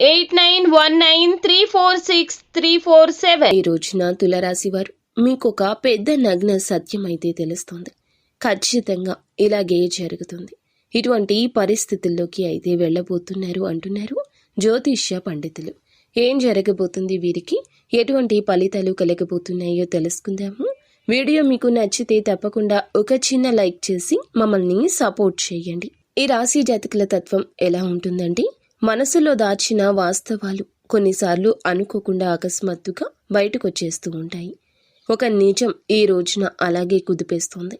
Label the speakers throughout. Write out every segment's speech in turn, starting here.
Speaker 1: eight nine one nine three four six three four seven.
Speaker 2: ఈ రోజున తులరాశి వారు మీకు ఒక పెద్ద నగ్న సత్యం అయితే తెలుస్తుంది. ఖచ్చితంగా ఇలాగే జరుగుతుంది. ఇటువంటి పరిస్థితుల్లోకి అయితే వెళ్ళబోతున్నారు అంటున్నారు జ్యోతిష్య పండితులు. ఏం జరగబోతుంది వీరికి? ఎటువంటి ఫలితాలు కలగబోతున్నాయో తెలుసుకుందాము. వీడియో మీకు నచ్చితే తప్పకుండా ఒక చిన్న లైక్ చేసి మమ్మల్ని సపోర్ట్ చేయండి. ఈ రాశి జాతకుల తత్వం ఎలా ఉంటుందంటే మనసులో దాచిన వాస్తవాలు కొన్నిసార్లు అనుకోకుండా అకస్మాత్తుగా బయటకొచ్చేస్తూ ఉంటాయి. ఒక నిజం ఈ రోజున అలాగే కుదిపేస్తుంది.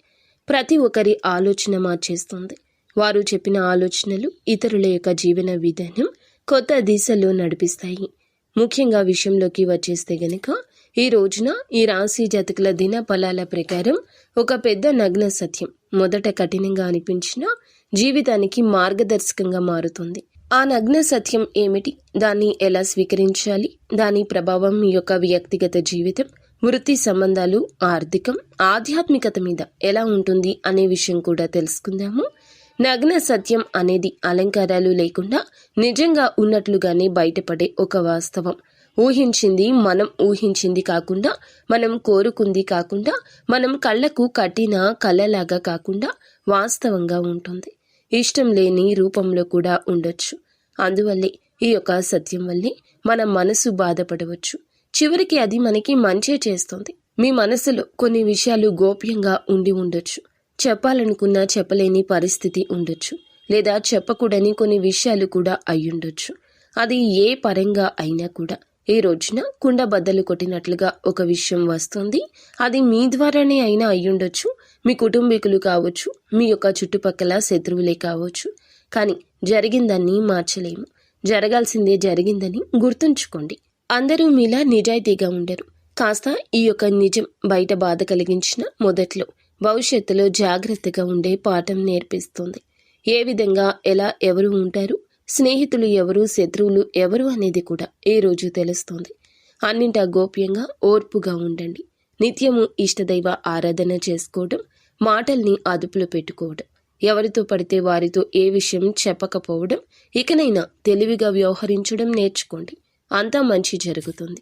Speaker 2: ప్రతి ఒక్కరి ఆలోచన మార్చేస్తుంది. వారు చెప్పిన ఆలోచనలు ఇతరుల యొక్క జీవన విధానం కొత్త దిశలో నడిపిస్తాయి. ముఖ్యంగా విషయంలోకి వచ్చేస్తే గనక ఈ రోజున ఈ రాశి జాతకుల దిన ఫలాల ప్రకారం ఒక పెద్ద నగ్న సత్యం మొదట కఠినంగా అనిపించినా జీవితానికి మార్గదర్శకంగా మారుతుంది. ఆ నగ్న సత్యం ఏమిటి? దాన్ని ఎలా స్వీకరించాలి? దాని ప్రభావం యొక్క వ్యక్తిగత జీవితం వృత్తి సంబంధాలు ఆర్థికం ఆధ్యాత్మికత మీద ఎలా ఉంటుంది అనే విషయం కూడా తెలుసుకుందాము. నగ్న సత్యం అనేది అలంకారాలు లేకుండా నిజంగా ఉన్నట్లుగానే బయటపడే ఒక వాస్తవం. ఊహించింది మనం ఊహించింది కాకుండా మనం కోరుకుంది కాకుండా మనం కళ్ళకు కట్టిన కళ్ళలాగా కాకుండా వాస్తవంగా ఉంటుంది. ఇష్టం లేని రూపంలో కూడా ఉండొచ్చు. అందువల్లే ఈ యొక్క సత్యం వల్లే మన మనసు బాధపడవచ్చు. చివరికి అది మనకి మంచే చేస్తుంది. మీ మనసులో కొన్ని విషయాలు గోప్యంగా ఉండి ఉండొచ్చు. చెప్పాలనుకున్నా చెప్పలేని పరిస్థితి ఉండొచ్చు. లేదా చెప్పకూడని కొన్ని విషయాలు కూడా అయ్యుండొచ్చు. అది ఏ పరంగా అయినా కూడా ఈ రోజున కుండ బద్దలు కొట్టినట్లుగా ఒక విషయం వస్తుంది. అది మీ ద్వారానే అయినా అయ్యుండొచ్చు మీ కుటుంబీకులు కావచ్చు మీ యొక్క చుట్టుపక్కల శత్రువులే కావచ్చు. కానీ జరిగిందాన్ని మార్చలేము. జరగాల్సిందే జరిగిందని గుర్తుంచుకోండి. అందరూ మీలా నిజాయితీగా ఉండరు. కాస్త ఈ యొక్క నిజం బయట బాధ కలిగించిన మొదట్లో భవిష్యత్తులో జాగ్రత్తగా ఉండే పాఠం నేర్పిస్తుంది. ఏ విధంగా ఎలా ఎవరు ఉంటారు? స్నేహితులు ఎవరు శత్రువులు ఎవరు అనేది కూడా ఏ రోజు తెలుస్తుంది. అన్నింటా గోప్యంగా ఓర్పుగా ఉండండి. నిత్యము ఇష్టదైవ ఆరాధన చేసుకోవడం మాటల్ని అదుపులో పెట్టుకోవడం ఎవరితో పడితే వారితో ఏ విషయం చెప్పకపోవడం ఇకనైనా తెలివిగా వ్యవహరించడం నేర్చుకోండి. అంతా మంచి జరుగుతుంది.